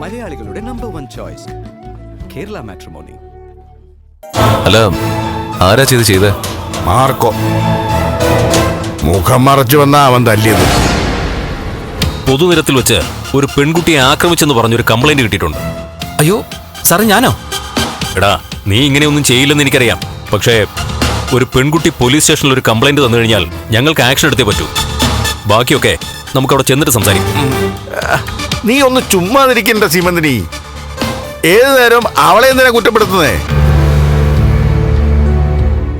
മലയാളികളുടെ number one choice Kerala matrimony അല്ല ആരാ ചെയ്ത് ചെയ്ത്? മാർക്കോ. മുഖം മറച്ചു വന്ന അവൻ തല്ലിയത്. പൊതുനിരത്തിൽ വെച്ച് ഒരു പെൺകുട്ടിയെ ആക്രമിച്ചെന്ന് പറഞ്ഞൊരു കംപ്ലൈന്റ് കിട്ടിയിട്ടുണ്ട്. അയ്യോ സാറേ ഞാനോ? എടാ നീ ഇങ്ങനെയൊന്നും ചെയ്യില്ലെന്ന് എനിക്കറിയാം. പക്ഷേ ഒരു പെൺകുട്ടി പോലീസ് സ്റ്റേഷനിൽ ഒരു കംപ്ലൈന്റ് തന്നു കഴിഞ്ഞാൽ ഞങ്ങൾക്ക് ആക്ഷൻ എടുത്തേ പറ്റൂ. ബാക്കിയൊക്കെ നമുക്ക് അവിടെ ചെന്നിട്ട് സംസാരിക്കും. നീ ഒന്ന് ചുമ്മാതിരിക്കണ്ട സീമന്തിനി. ഏതു നേരം അവളെ എന്തിനാ കുറ്റപ്പെടുത്തുന്നേ?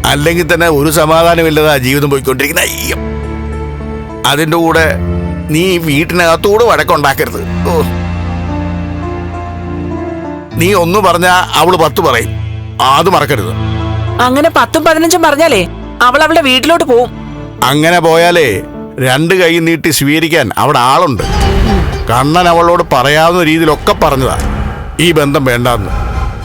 അല്ലെങ്കിൽ തന്നെ ഒരു സമാധാനമില്ലതാ ജീവിതം പോയിക്കൊണ്ടിരിക്കുന്ന അയ്യം. അതിന്റെ കൂടെ നീ വീട്ടിനകത്തൂടെ വഴക്കുണ്ടാക്കരുത്. ഓ. നീ ഒന്ന് പറഞ്ഞാ അവൾ പത്ത് പറയും. അത് മറക്കരുത്. അങ്ങനെ പത്തും പതിനഞ്ചും പറഞ്ഞാലേ അവൾ അവളുടെ വീട്ടിലോട്ട് പോവും. അങ്ങനെ പോയാലേ രണ്ട് കൈ നീട്ടി സ്വീകരിക്കാൻ അവിടെ ആളുണ്ട്. കണ്ണൻ അവളോട് പറയാവുന്ന രീതിയിലൊക്കെ പറഞ്ഞതാ. ഈ ബന്ധം വേണ്ടാന്ന്.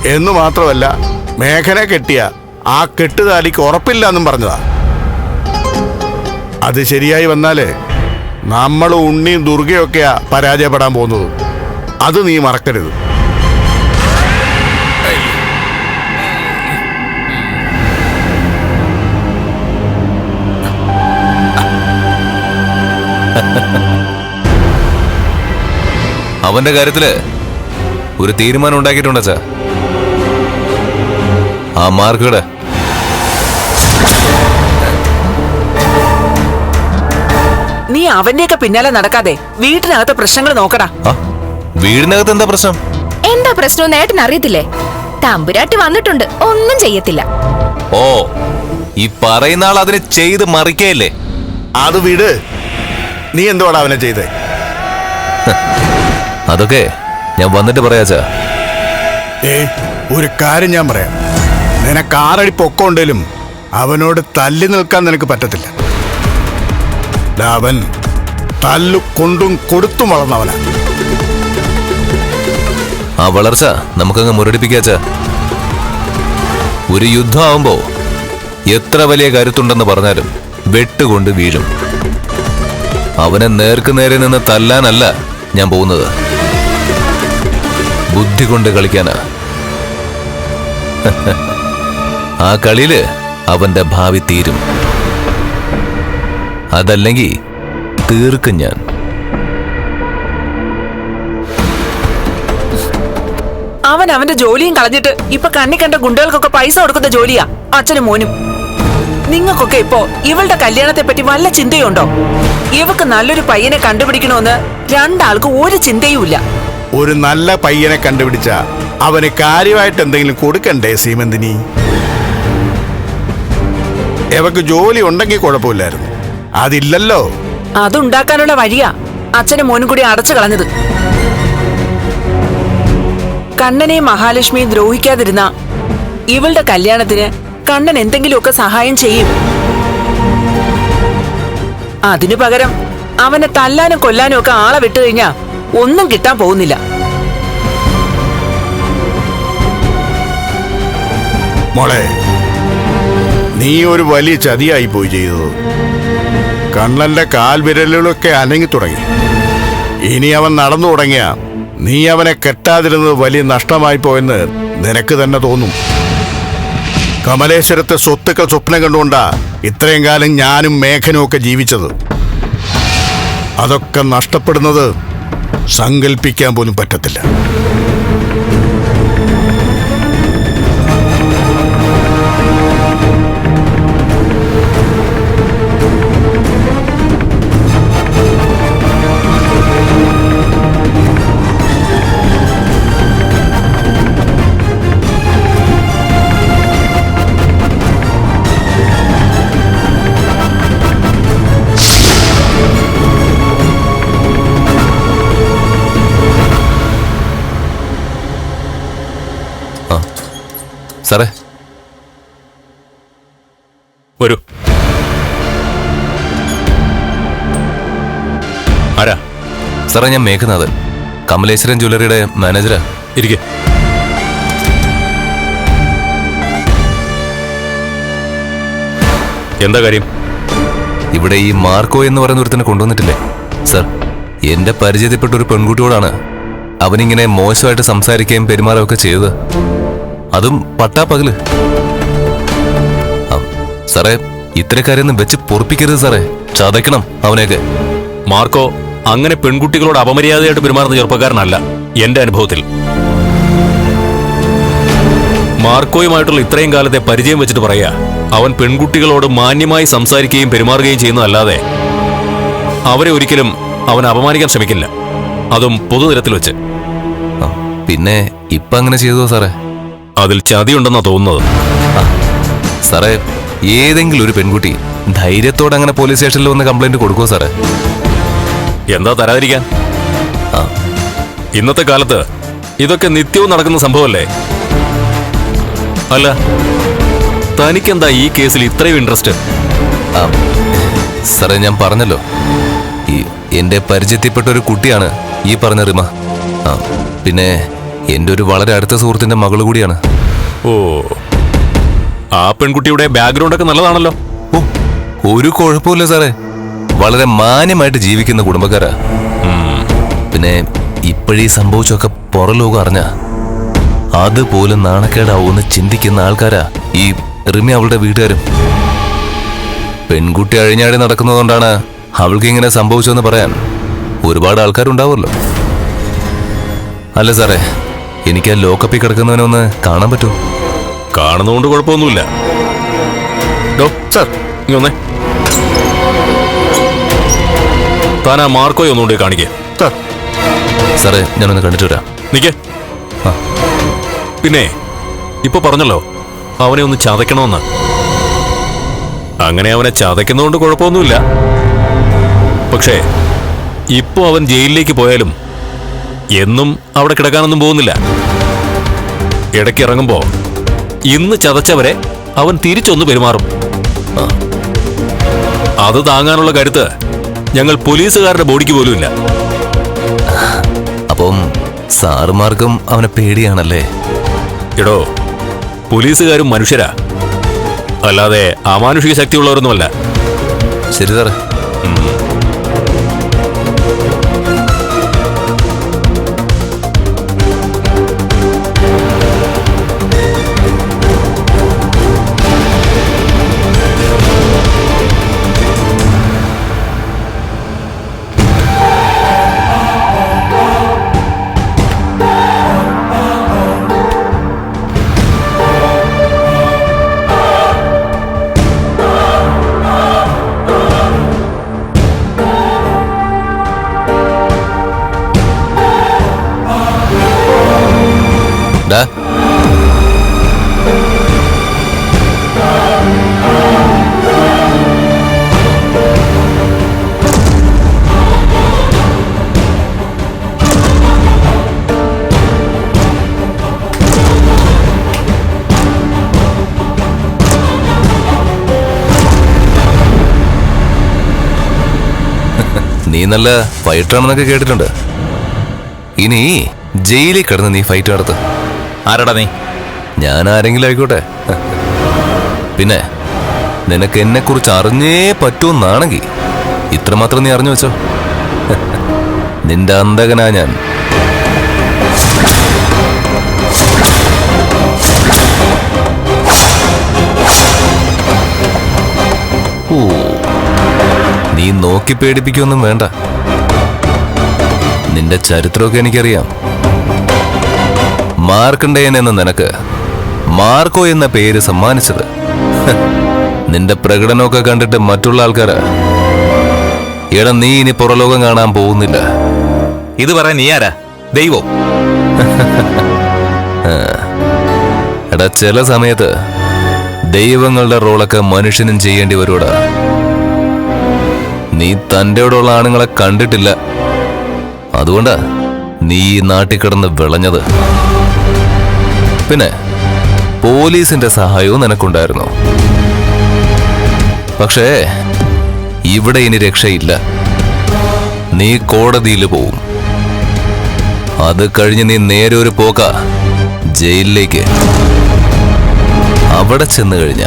എന്ന് മാത്രമല്ല മേഘന കെട്ടിയ ആ കെട്ടുതാലിക്ക് ഉറപ്പില്ല എന്നും പറഞ്ഞതാ. അത് ശരിയായി വന്നാലേ നമ്മൾ ഉണ്ണിയും ദുർഗയൊക്കെയാ പരാജയപ്പെടാൻ പോകുന്നത്. അത് നീ മറക്കരുത്. അവന്റെ കാര്യത്തിൽ ഒരു തീരുമാനം ഉണ്ടാക്കിയിട്ടുണ്ട് അച്ഛാ. ആ മാർക്കുകൾ. നീ അവന്റെയൊക്കെ പിന്നാലെ നടക്കാതെ വീട്ടിനകത്തെ പ്രശ്നങ്ങൾ നോക്കടാ. ആ വീടിനകത്ത് എന്താ പ്രശ്നം? എന്താ പ്രശ്നം നേട്ടൻ അറിയത്തില്ലേ? തമ്പുരാട്ടി വന്നിട്ടുണ്ട് ഒന്നും ചെയ്യത്തില്ല. ഓ ഈ പറയുന്ന ആൾ അതിനെ ചെയ്ത് മറിക്കയില്ലേ? അത് വിട്. നീ എന്തോടാ അവനെ ചെയ്തേ? അതൊക്കെ ഞാൻ വന്നിട്ട് പറയാച്ചാ. ഏ ഒരു കാര്യം ഞാൻ പറയാം. നിനക്ക് ആറടി പൊക്കോണ്ടേലും അവനോട് തല്ലി നിൽക്കാൻ നിനക്ക് പറ്റത്തില്ല. അവൻ തല്ലു കൊണ്ടും കൊടുത്തും വളർന്നവനാ. ആ വളർച്ച നമുക്കങ്ങ് മുരടിപ്പിക്കാച്ച. ഒരു യുദ്ധമാവുമ്പോ എത്ര വലിയ കരുത്തുണ്ടെന്ന് പറഞ്ഞാലും വെട്ടുകൊണ്ട് വീഴും. അവനെ നേർക്ക് നേരെ നിന്ന് തല്ലാനല്ല ഞാൻ പോകുന്നത്. ബുദ്ധി കൊണ്ട് കളിക്കാനാ. ആ കളിയിൽ അവന്റെ ഭാവി തീരും. അതല്ലെങ്കിൽ തീർക്കും ഞാൻ. അവൻ അവന്റെ ജോലിയും കളഞ്ഞിട്ട് ഇപ്പൊ കണ്ണി കണ്ട ഗുണ്ടകൾക്കൊക്കെ പൈസ കൊടുക്കുന്ന ജോലിയാ അച്ഛനും മോനും. നിങ്ങൾക്കൊക്കെ ഇപ്പോ ഇവളുടെ കല്യാണത്തെ പറ്റി വല്ല ചിന്തയുണ്ടോ? ഇവക്ക് നല്ലൊരു പയ്യനെ കണ്ടുപിടിക്കണമെന്ന് രണ്ടാൾക്ക് ഒരു ചിന്തയുമില്ല. ഒരു നല്ല പയ്യനെ കണ്ടുപിടിച്ച അവന് കാര്യമായിട്ട് എന്തെങ്കിലും കൊടുക്കണ്ടേ സീമന്തിനി? എവക്ക് ജോലി ഉണ്ടെങ്കിൽ കുഴപ്പമില്ലായിരുന്നു. അതില്ലല്ലോ. അതുണ്ടാക്കാനുള്ള വഴിയാ അച്ഛനും മോനും കൂടി അടച്ചു കളഞ്ഞത്. കണ്ണനെയും മഹാലക്ഷ്മിയും ദ്രോഹിക്കാതിരുന്ന ഇവളുടെ കല്യാണത്തിന് കണ്ണൻ എന്തെങ്കിലുമൊക്കെ സഹായം ചെയ്യും. അതിനു പകരം അവനെ തല്ലാനും കൊല്ലാനും ഒക്കെ ആളെ വിട്ടു കഴിഞ്ഞാ ഒന്നും കിട്ടാൻ പോകുന്നില്ല. മോളെ നീ ഒരു വലിയ ചതിയായി പോയി ചെയ്തത്. കണ്ണന്റെ കാൽവിരലുകളൊക്കെ അനങ്ങി തുടങ്ങി. ഇനി അവൻ നടന്നു തുടങ്ങിയ നീ അവനെ കെട്ടാതിരുന്നത് വലിയ നഷ്ടമായി പോയെന്ന് നിനക്ക് തന്നെ തോന്നും. കമലേശ്വരത്തെ സ്വത്തുക്കൾ സ്വപ്നം കണ്ടുകൊണ്ടാ ഇത്രയും കാലം ഞാനും മേഘനും ഒക്കെ ജീവിച്ചത്. അതൊക്കെ നഷ്ടപ്പെടുന്നത് സങ്കല്പിക്കാൻ പോലും പറ്റത്തില്ല. സാറേ. വരൂ. ആരാ? സാറേ ഞാൻ മേഘനാഥൻ കമലേശ്വരൻ ജ്വല്ലറിയുടെ മാനേജരാ. ഇരിക്കെ. എന്താ കാര്യം? ഇവിടെ ഈ മാർക്കോ എന്ന് പറയുന്ന ഒരുത്തനെ കൊണ്ടുവന്നിട്ടില്ലേ? സർ എന്റെ പരിചയത്തിൽപ്പെട്ട ഒരു പെൺകുട്ടിയോടാണ് അവനിങ്ങനെ മോശമായിട്ട് സംസാരിക്കുകയും പെരുമാറുകയൊക്കെ ചെയ്തത്. അതും പട്ടാപ്പകൽ സാറേ ഇത്തരക്കാരെയൊന്നും വെച്ച് പൊറപ്പിക്കരുത് സാറേ. ചതയ്ക്കണം അവനെയൊക്കെ. മാർക്കോ അങ്ങനെ പെൺകുട്ടികളോട് അപമര്യാദയായിട്ട് പെരുമാറുന്ന ചെറുപ്പക്കാരനല്ല എന്റെ അനുഭവത്തിൽ. മാർക്കോയുമായിട്ടുള്ള ഇത്രയും കാലത്തെ പരിചയം വെച്ചിട്ട് പറയാ അവൻ പെൺകുട്ടികളോട് മാന്യമായി സംസാരിക്കുകയും പെരുമാറുകയും ചെയ്യുന്നതല്ലാതെ അവരെ ഒരിക്കലും അവൻ അപമാനിക്കാൻ ശ്രമിക്കില്ല. അതും പൊതുനിരത്തിൽ വെച്ച്. പിന്നെ ഇപ്പൊ അങ്ങനെ ചെയ്തോ സാറേ? അതിൽ ചതിയുണ്ടെന്നാ തോന്നുന്നത്. സാറേ ഏതെങ്കിലും ഒരു പെൺകുട്ടി ധൈര്യത്തോടെ അങ്ങനെ പോലീസ് സ്റ്റേഷനിൽ വന്ന് കംപ്ലൈന്റ് കൊടുക്കുമോ സാറേ? എന്താ തരാതിരിക്കാൻ? ഇന്നത്തെ കാലത്ത് ഇതൊക്കെ നിത്യവും നടക്കുന്ന സംഭവമല്ലേ? അല്ല തനിക്കെന്താ ഈ കേസിൽ ഇത്രയും ഇൻട്രസ്റ്റ് സാറേ ഞാൻ പറഞ്ഞല്ലോ. ഈ എന്റെ പരിചയത്തിൽപ്പെട്ട ഒരു കുട്ടിയാണ് ഈ പറഞ്ഞ റിമ. പിന്നെ എന്റെ ഒരു വളരെ അടുത്ത സുഹൃത്തിന്റെ മകൾ കൂടിയാണ്. ഓ ആ പെൺകുട്ടിയുടെ ബാക്ക്ഗ്രൗണ്ട് ഒക്കെ നല്ലതാണല്ലോ. ഓ ഒരു കുഴപ്പമില്ല സാറേ. വളരെ മാന്യമായിട്ട് ജീവിക്കുന്ന കുടുംബക്കാരാ. പിന്നെ ഇപ്പോഴീ സംഭവിച്ചൊക്കെ പുറലോകം അറിഞ്ഞ അതുപോലെ നാണക്കേടാവൂന്ന് ചിന്തിക്കുന്ന ആൾക്കാരാ ഈ റിമി അവളുടെ വീട്ടുകാരും. പെൺകുട്ടി അഴിഞ്ഞാടി നടക്കുന്നതുകൊണ്ടാണ് അവൾക്ക് ഇങ്ങനെ സംഭവിച്ചതെന്ന് പറയാൻ ഒരുപാട് ആൾക്കാരുണ്ടാവുമല്ലോ. അല്ല സാറേ എനിക്ക് ആ ലോക്കപ്പിൽ കിടക്കുന്നവനെ ഒന്ന് കാണാൻ പറ്റുമോ കാണുന്നതുകൊണ്ട് കുഴപ്പമൊന്നുമില്ല. ഡോക്ടർ വന്നേ. താൻ ആ മാർക്കോയെ ഒന്നുകൊണ്ട് കാണിക്കേ. സർ. സാറേ ഞാനൊന്ന് കണ്ടിട്ട് വരാം. നിക്കേ. ആ. പിന്നെ ഇപ്പൊ പറഞ്ഞല്ലോ അവനെ ഒന്ന് ചതയ്ക്കണമെന്ന്. അങ്ങനെ അവനെ ചതയ്ക്കുന്നതുകൊണ്ട് കുഴപ്പമൊന്നുമില്ല. പക്ഷേ ഇപ്പോൾ അവൻ ജയിലിലേക്ക് പോയാലും എന്നും അവിടെ കിടക്കാനൊന്നും പോകുന്നില്ല. ഇടയ്ക്ക് ഇറങ്ങുമ്പോ ഇന്ന് ചതച്ചവരെ അവൻ തിരിച്ചൊന്ന് പെരുമാറും. അത് താങ്ങാനുള്ള കരുത്ത് ഞങ്ങൾ പോലീസുകാരുടെ ബോഡിക്ക് പോലുമില്ല. അപ്പം സാറുമാർക്കും അവനെ പേടിയാണല്ലേ? എടോ പോലീസുകാരും മനുഷ്യരാ. അല്ലാതെ അമാനുഷിക ശക്തിയുള്ളവരൊന്നുമല്ല. ശരി സാറേ. നല്ല ഫൈറ്ററാണെന്നൊക്കെ കേട്ടിട്ടുണ്ട്. ഇനി ജയിലിൽ കിടന്ന് നീ ഫൈറ്റ് നടത്ത്. ആരടാ നീ? ഞാൻ ആരെങ്കിലും ആയിക്കോട്ടെ. പിന്നെ നിനക്ക് എന്നെ കുറിച്ച് അറിഞ്ഞേ പറ്റുമെന്നാണെങ്കിൽ ഇത്രമാത്രം നീ അറിഞ്ഞു വെച്ചോ. നിന്റെ അന്തകനാ ഞാൻ. നീ നോക്കി പേടിപ്പിക്കൊന്നും വേണ്ട. നിന്റെ ചരിത്രമൊക്കെ എനിക്കറിയാം. മാർക്കണ്ടേയൻ എന്ന നിനക്ക് മാർക്കോ എന്ന പേര് സമ്മാനിച്ചത്. നിന്റെ പ്രകടനമൊക്കെ കണ്ടിട്ട് മറ്റുള്ള ആൾക്കാരാ. എടാ നീ ഇനി പുറലോകം കാണാൻ പോകുന്നില്ല. ഇത് പറയാൻ നീ ആരാ? ദൈവോ? എടാ ചില സമയത്ത് ദൈവങ്ങളുടെ റോളൊക്കെ മനുഷ്യനും ചെയ്യേണ്ടി വരൂടാ നീ തന്റെയോടുള്ള ആണുങ്ങളെ കണ്ടിട്ടില്ല. അതുകൊണ്ടാ നീ നാട്ടിൽ കിടന്ന് വിളഞ്ഞത്. പിന്നെ പോലീസിന്റെ സഹായവും നിനക്കുണ്ടായിരുന്നു. പക്ഷേ ഇവിടെ ഇനി രക്ഷയില്ല. നീ കോടതിയിൽ പോവും. അത് കഴിഞ്ഞ് നീ നേരെ ഒരു പോക്ക ജയിലിലേക്ക്. അവിടെ ചെന്ന് കഴിഞ്ഞ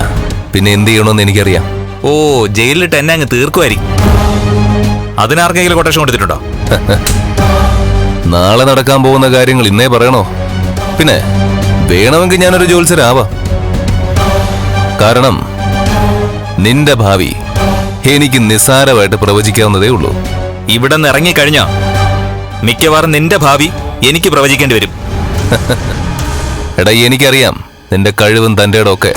പിന്നെ എന്ത് ചെയ്യണമെന്ന് എനിക്കറിയാം. ഓ ജയിലിലിട്ട് എന്നെ അങ്ങ് തീർക്കുമായിരിക്കും. അതിനാർക്കെങ്കിലും കൊട്ടേഷൻ കൊടുത്തിട്ടുണ്ടോ? നാളെ നടക്കാൻ പോകുന്ന കാര്യങ്ങൾ ഇന്നേ പറയണോ? പിന്നെ വേണമെങ്കിൽ ഞാനൊരു ജോത്സരാവാം കാരണം നിന്റെ ഭാവി എനിക്ക് നിസ്സാരമായിട്ട് പ്രവചിക്കാവുന്നതേ ഉള്ളൂ. ഇവിടെ നിന്ന് ഇറങ്ങിക്കഴിഞ്ഞാ മിക്കവാറും നിന്റെ ഭാവി എനിക്ക് പ്രവചിക്കേണ്ടി വരും. എടാ എനിക്കറിയാം നിന്റെ കഴിവും തന്റെ ഒക്കെ.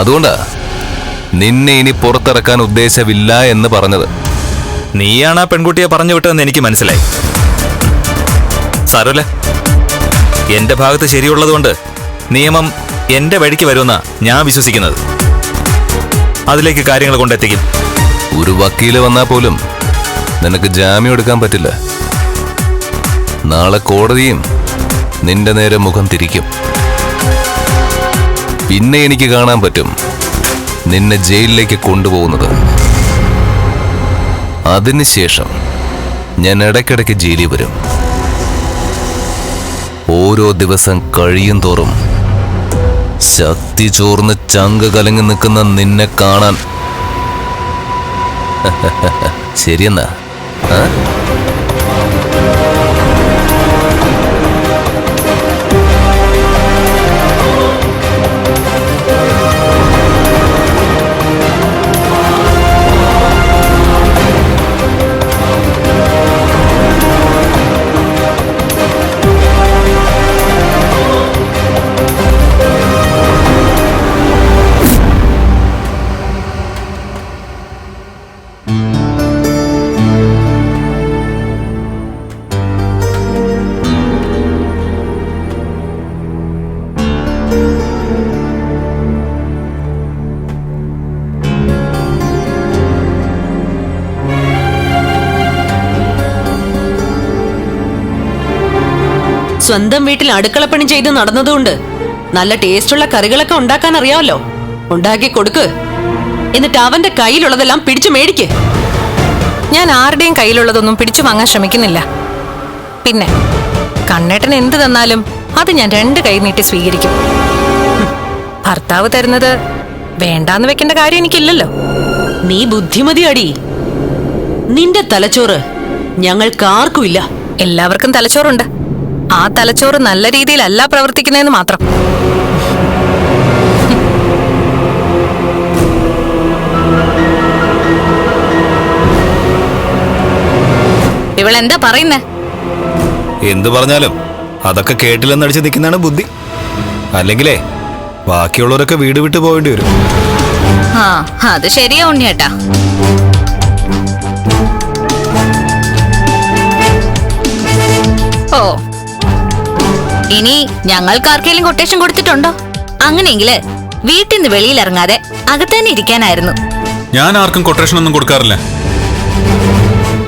അതുകൊണ്ടാ നിന്നെ ഇനി പുറത്തിറക്കാൻ ഉദ്ദേശമില്ല എന്ന് പറഞ്ഞത്. നീയാണ് ആ പെൺകുട്ടിയെ പറഞ്ഞു വിട്ടതെന്ന് എനിക്ക് മനസ്സിലായി. സാരമില്ല എന്റെ ഭാഗത്ത് ശരിയുള്ളതുകൊണ്ട് നിയമം എന്റെ വഴിക്ക് വരുമെന്നാ ഞാൻ വിശ്വസിക്കുന്നത്. അതിലേക്ക് കാര്യങ്ങൾ കൊണ്ടെത്തിക്കും. ഒരു വക്കീൽ വന്നാൽ പോലും നിനക്ക് ജാമ്യം എടുക്കാൻ പറ്റില്ല. നാളെ കോടതിയും നിന്റെ നേരെ മുഖം തിരിക്കും. പിന്നെ എനിക്ക് കാണാൻ പറ്റും നിന്നെ ജയിലിലേക്ക് കൊണ്ടുപോകുന്നത്. അതിനുശേഷം ഞാൻ ഇടയ്ക്കിടയ്ക്ക് ജയിലിൽ വരും. ഓരോ ദിവസം കഴിയും തോറും ശക്തി ചോർന്ന് ചങ്ക് കലങ്ങി നിൽക്കുന്ന നിന്നെ കാണാൻ. ശരിയെന്നാ? സ്വന്തം വീട്ടിൽ അടുക്കളപ്പണി ചെയ്ത് നടന്നതുകൊണ്ട് നല്ല ടേസ്റ്റുള്ള കറികളൊക്കെ ഉണ്ടാക്കാൻ അറിയാമല്ലോ. ഉണ്ടാക്കി കൊടുക്ക്. എന്നിട്ട് അവന്റെ കയ്യിലുള്ളതെല്ലാം പിടിച്ചു മേടിക്ക്. ഞാൻ ആരുടെയും കയ്യിലുള്ളതൊന്നും പിടിച്ചു വാങ്ങാൻ ശ്രമിക്കുന്നില്ല. പിന്നെ കണ്ണേട്ടൻ എന്ത് തന്നാലും അത് ഞാൻ രണ്ട് കൈ നീട്ടി സ്വീകരിക്കും. ഭർത്താവ് തരുന്നത് വേണ്ടാന്ന് വെക്കേണ്ട കാര്യം എനിക്കില്ലല്ലോ. നീ ബുദ്ധിമതി അടി നിന്റെ തലച്ചോറ് ഞങ്ങൾക്കാർക്കുമില്ല എല്ലാവർക്കും തലച്ചോറുണ്ട്. ആ തലച്ചോറ് നല്ല രീതിയിലല്ല പ്രവർത്തിക്കുന്നതെന്ന് മാത്രം. ഇവളെന്താ പറയുന്നേ? എന്തു പറഞ്ഞാലും അതൊക്കെ കേട്ടില്ലെന്നടിച്ച് നിൽക്കുന്നതാണ് ബുദ്ധി. അല്ലെങ്കിലേ ബാക്കിയുള്ളവരൊക്കെ വീട് വിട്ടു പോകേണ്ടി വരും. ആ അത് ശരിയാ ഉണ്ണിയേട്ടാ. ഓ ഇനി ഞങ്ങൾക്ക് ആർക്കെങ്കിലും കൊട്ടേഷൻ കൊടുത്തിട്ടുണ്ടോ? അങ്ങനെയെങ്കിൽ വീട്ടിൽ നിന്ന് വെളിയിൽ ഇറങ്ങാതെ അകത്ത് തന്നെ ഇരിക്കാനായിരുന്നു. ഞാൻ ആർക്കും കൊട്ടേഷൻ ഒന്നും കൊടുക്കാറില്ല.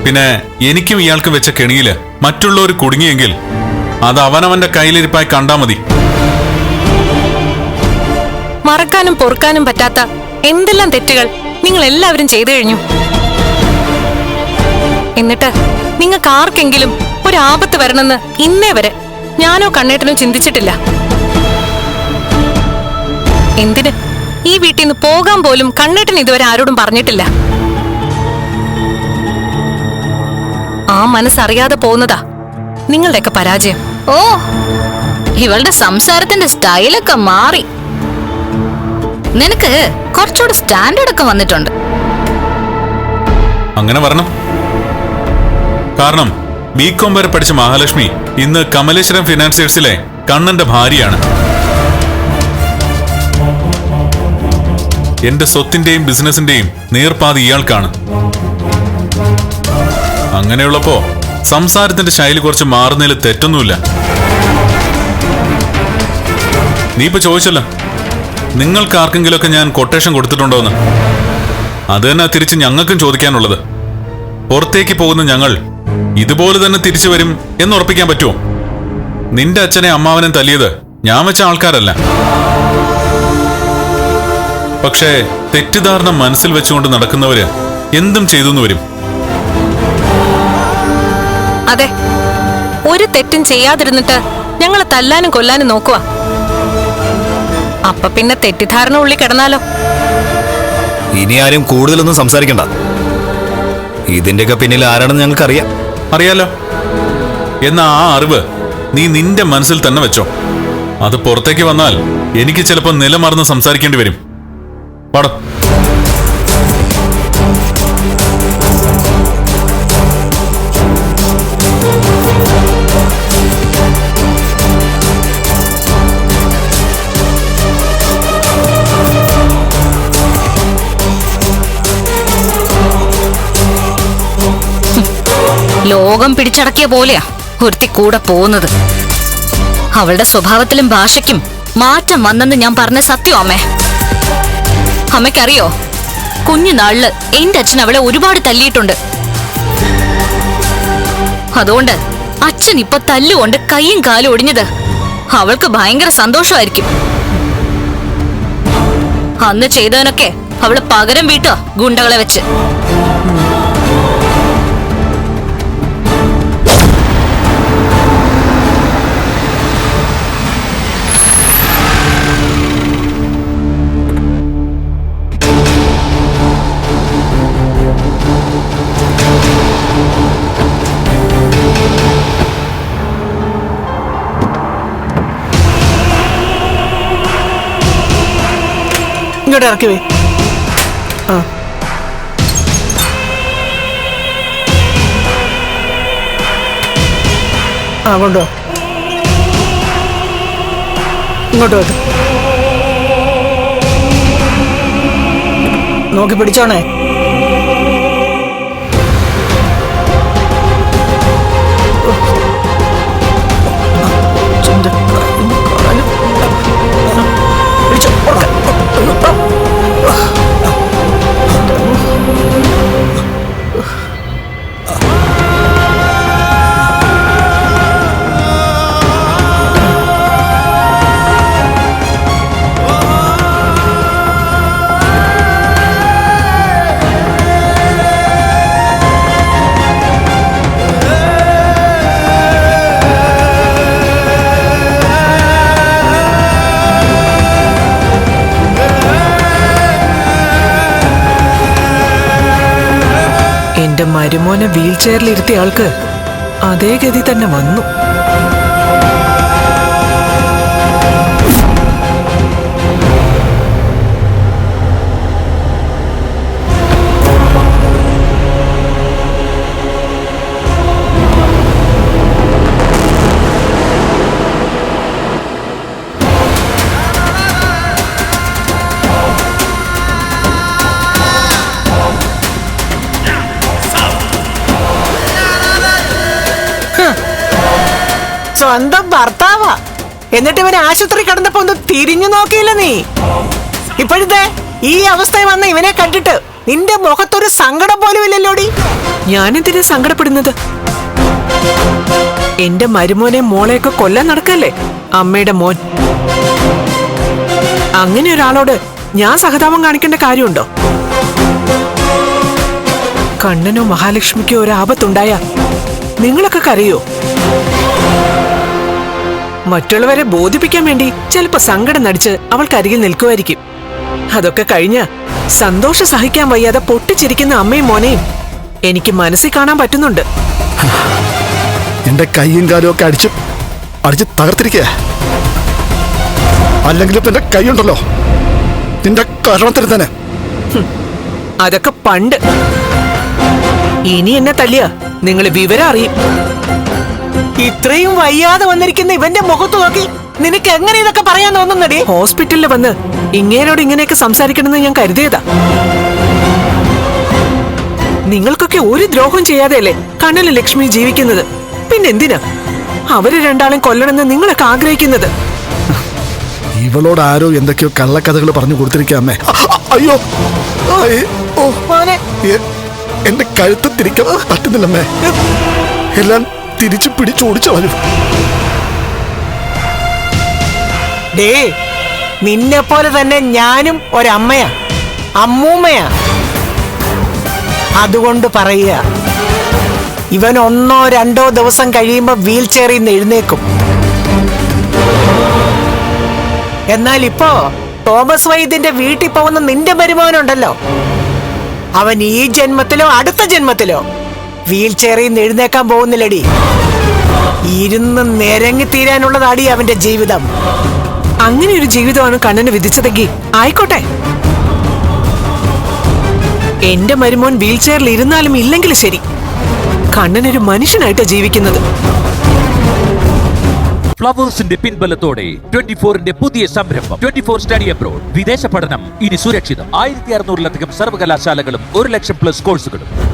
പിന്നെ എനിക്കും ഇയാൾക്കും വെച്ച കെണിയിൽ മറ്റുള്ളവർ കുടുങ്ങിയെങ്കിൽ അത് അവനവന്റെ കയ്യിലിരിപ്പായി കണ്ടാ മതി. മറക്കാനും പൊറുക്കാനും പറ്റാത്ത എന്തെല്ലാം തെറ്റുകൾ നിങ്ങൾ എല്ലാവരും ചെയ്തു കഴിഞ്ഞു. എന്നിട്ട് നിങ്ങൾക്ക് ആർക്കെങ്കിലും ഒരു ആപത്ത് വരണമെന്ന് ഇന്നേ വരെ ഞാനോ കണ്ണേട്ടനോ ചിന്തിച്ചിട്ടില്ല. എന്തിന്? ഈ വീട്ടിൽ നിന്ന് പോകാൻ പോലും കണ്ണേട്ടൻ ഇതുവരെ ആരോടും പറഞ്ഞിട്ടില്ല. ആ മനസ്സറിയാതെ പോകുന്നതാ നിങ്ങളുടെയൊക്കെ പരാജയം. ഓ ഇവളുടെ സംസാരത്തിന്റെ സ്റ്റൈലൊക്കെ മാറി. നിനക്ക് കുറച്ചുകൂടെ സ്റ്റാൻഡേർഡ് ഒക്കെ വന്നിട്ടുണ്ട്. അങ്ങനെ വരണം. കാരണം ബി കോം വരെ പഠിച്ച മഹാലക്ഷ്മി ഇന്ന് കമലേശ്വരം ഫിനാൻസിയേഴ്സിലെ കണ്ണന്റെ ഭാര്യയാണ്. എന്റെ സ്വത്തിന്റെയും ബിസിനസിന്റെയും നേർപ്പാതി ഇയാൾക്കാണ്. അങ്ങനെയുള്ളപ്പോ സംസാരത്തിന്റെ ശൈലി കുറച്ച് മാറുന്നതിൽ തെറ്റൊന്നുമില്ല. നീ ഇപ്പൊ ചോദിച്ചല്ലോ നിങ്ങൾക്ക് ആർക്കെങ്കിലുമൊക്കെ ഞാൻ കൊട്ടേഷൻ കൊടുത്തിട്ടുണ്ടോന്ന്? അത് തന്നെ തിരിച്ച് ഞങ്ങൾക്കും ചോദിക്കാനുള്ളത്. പുറത്തേക്ക് പോകുന്ന ഞങ്ങൾ ഇതുപോലെ തന്നെ തിരിച്ചു വരും എന്ന് ഉറപ്പിക്കാൻ പറ്റുമോ? നിന്റെ അച്ഛനെ അമ്മാവനെ തല്ലിയത് ഞാൻ വെച്ച ആൾക്കാരല്ല. പക്ഷേ തെറ്റിദ്ധാരണ മനസ്സിൽ വെച്ചുകൊണ്ട് നടക്കുന്നവര് എന്തും ചെയ്തു വരും. അതെ ഒരു തെറ്റും ചെയ്യാതിരുന്നിട്ട് ഞങ്ങളെ തല്ലാനും കൊല്ലാനും നോക്കുക അപ്പൊ പിന്നെ തെറ്റിദ്ധാരണ ഉള്ളി കിടന്നാലോ? ഇനി ആരും കൂടുതലൊന്നും സംസാരിക്കണ്ട. ഇതിന്റെയൊക്കെ പിന്നിൽ ആരാണെന്ന് ഞങ്ങൾക്കറിയാം. അറിയാലോ? എന്ന ആ അറിവ് നീ നിന്റെ മനസ്സിൽ തന്നെ വെച്ചോ. അത് പുറത്തേക്ക് വന്നാൽ എനിക്ക് ചിലപ്പോൾ നിലമറന്ന് സംസാരിക്കേണ്ടി വരും. പാടം. ലോകം പിടിച്ചടക്കിയ പോലെയാ ഒരുത്തി കൂടെ പോകുന്നത്. അവളുടെ സ്വഭാവത്തിലും ഭാഷയ്ക്കും മാറ്റം വന്നെന്ന് ഞാൻ പറഞ്ഞ സത്യം അമ്മേ. അമ്മയ്ക്കറിയോ? കുഞ്ഞുനാളിൽ എന്റെ അച്ഛൻ അവളെ ഒരുപാട് തല്ലിയിട്ടുണ്ട്. അതുകൊണ്ട് അച്ഛൻ ഇപ്പൊ തല്ലുകൊണ്ട് കൈയും കാലും ഒടിഞ്ഞത് അവൾക്ക് ഭയങ്കര സന്തോഷമായിരിക്കും. അന്ന് ചെയ്തവനൊക്കെ അവൾ പകരം വീട്ടോ ഗുണ്ടകളെ വെച്ച്. ഇങ്ങോട്ട് ഇറക്കി വേ. ആ. ആ കൊണ്ടോ ഇങ്ങോട്ട് വെക്ക് നോക്കി പിടിച്ചോണേ. മരുമോനെ വീൽ ചെയറിലിരുത്തിയ ആൾക്ക് അതേ ഗതി തന്നെ വന്നു. എന്നിട്ട് ഇവനെ ആശുപത്രി കിടന്നപ്പോ ഒന്ന് തിരിഞ്ഞു നോക്കിയില്ല നീ? ഇപ്പോഴത്തെ ഈ അവസ്ഥയിൽ വന്ന ഇവനെ കണ്ടിട്ട് നിന്റെ മുഖത്തൊരു സങ്കടം പോലും ഇല്ലല്ലോടി. ഞാനെന്തിനാ സങ്കടപ്പെടുന്നത്? എന്റെ മരുമോനെ മോളെയൊക്കെ കൊല്ലാൻ നടക്കല്ലേ? അമ്മയുടെ മോൻ. അങ്ങനെ ഒരാളോട് ഞാൻ സഹതാപം കാണിക്കേണ്ട കാര്യമുണ്ടോ? കണ്ണനോ മഹാലക്ഷ്മിക്കോ ഒരു ആപത്തുണ്ടായ നിങ്ങളൊക്കെ കരയോ? മറ്റുള്ളവരെ ബോധിപ്പിക്കാൻ വേണ്ടി ചിലപ്പോ സങ്കടം നടിച്ച് അവൾക്കരികിൽ നിൽക്കുമായിരിക്കും. അതൊക്കെ കഴിഞ്ഞ സന്തോഷം സഹിക്കാൻ വയ്യാതെ പൊട്ടിച്ചിരിക്കുന്ന അമ്മയും മോനെയും എനിക്ക് മനസ്സിൽ കാണാൻ പറ്റുന്നുണ്ട്. എന്റെ കൈയും കാലും ഒക്കെ അടിച്ച് അടിച്ച് തകർത്തിരിക്കുക അല്ലെങ്കിൽ എന്റെ കൈയുണ്ടല്ലോ. നിന്റെ കാരണത്തിന് തന്നെ അതൊക്കെ പണ്ട്. ഇനി എന്നെ തല്ലിയ നിങ്ങൾ വിവരം അറിയും. ഇത്രയും വയ്യാതെ വന്നിരിക്കുന്ന ഇവന്റെ മുഖത്ത് നോക്കി നിനക്ക് എങ്ങനെ ഇതൊക്കെ പറയാൻ തോന്നുന്നടി? ഹോസ്പിറ്റലിൽ വന്ന് ഇങ്ങേരോട് ഇങ്ങനെയൊക്കെ സംസാരിക്കണമെന്ന് ഞാൻ കരുതിയതാ. നിങ്ങൾക്കൊക്കെ ഒരു ദ്രോഹം ചെയ്യാതെയല്ലേ കണ്ണന് ലക്ഷ്മി ജീവിക്കുന്നത്? പിന്നെന്തിനാ? അവർ രണ്ടാളും കൊല്ലണമെന്ന് നിങ്ങളൊക്കെ ആഗ്രഹിക്കുന്നത്. ഇവളോട് ആരോ എന്തൊക്കെയോ കള്ളക്കഥകൾ പറഞ്ഞു കൊടുത്തിരിക്കാമേ അയ്യോ എന്റെ കഴുത്ത് തിരിക്കാൻ പറ്റുന്നില്ലമ്മേ. എല്ലാം തിരിച്ചു പിടിച്ചോടിച്ചു കളഞ്ഞു ഡേ നിന്നെ പോലെ തന്നെ ഞാനും ഒരമ്മയാ അമ്മൂമ്മയാ. അതുകൊണ്ട് പറയുക ഇവൻ ഒന്നോ രണ്ടോ ദിവസം കഴിയുമ്പോ വീൽ ചെയറിൽ നിന്ന് എഴുന്നേക്കും. എന്നാൽ ഇപ്പോ തോമസ് വൈദ്യന്റെ വീട്ടിൽ പോകുന്ന നിന്റെ വരുമാനം ഉണ്ടല്ലോ അവൻ ഈ ജന്മത്തിലോ അടുത്ത ജന്മത്തിലോ വീൽ ചെയറിൽ നിന്ന് എഴുന്നേക്കാൻ പോകുന്നില്ലടി. ഇരുന്ന് നിരങ്ങി തീരാനുള്ളതാടി അവന്റെ ജീവിതം. അങ്ങനെ ഒരു ജീവിതമാണ് കണ്ണന് വിധിച്ചതെങ്കിൽ ആയിക്കോട്ടെ. എന്റെ മരുമോൻ വീൽ ചെയറിൽ ഇരുന്നാലും ഇല്ലെങ്കിലും ശരി. കണ്ണൻ കണ്ണനൊരു മനുഷ്യനായിട്ടാ ജീവിക്കുന്നത്. ഫ്ലവേഴ്സിന്റെ പിൻബലത്തോടെ ട്വന്റി ഫോറിന്റെ പുതിയ സംരംഭം. Twenty four study abroad. വിദേശ പഠനം ഇനി സുരക്ഷിതം. ആയിരത്തി അറുന്നൂറിലധികം സർവകലാശാലകളും ഒരു ലക്ഷം പ്ലസ് കോഴ്സുകളും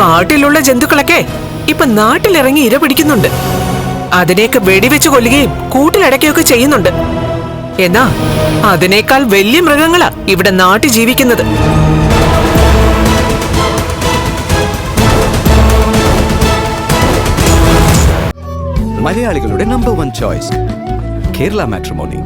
കാട്ടിലുള്ള ജന്തുക്കളൊക്കെ ഇപ്പൊ നാട്ടിലിറങ്ങി ഇര പിടിക്കുന്നുണ്ട്. അതിനെയൊക്കെ വെടിവെച്ച് കൊല്ലുകയും കൂട്ടിലടയ്ക്കുകയൊക്കെ ചെയ്യുന്നുണ്ട്. എന്നാ അതിനേക്കാൾ വലിയ മൃഗങ്ങളാ ഇവിടെ നാട്ടിൽ ജീവിക്കുന്നത്. മലയാളികളുടെ number one choice Kerala matrimony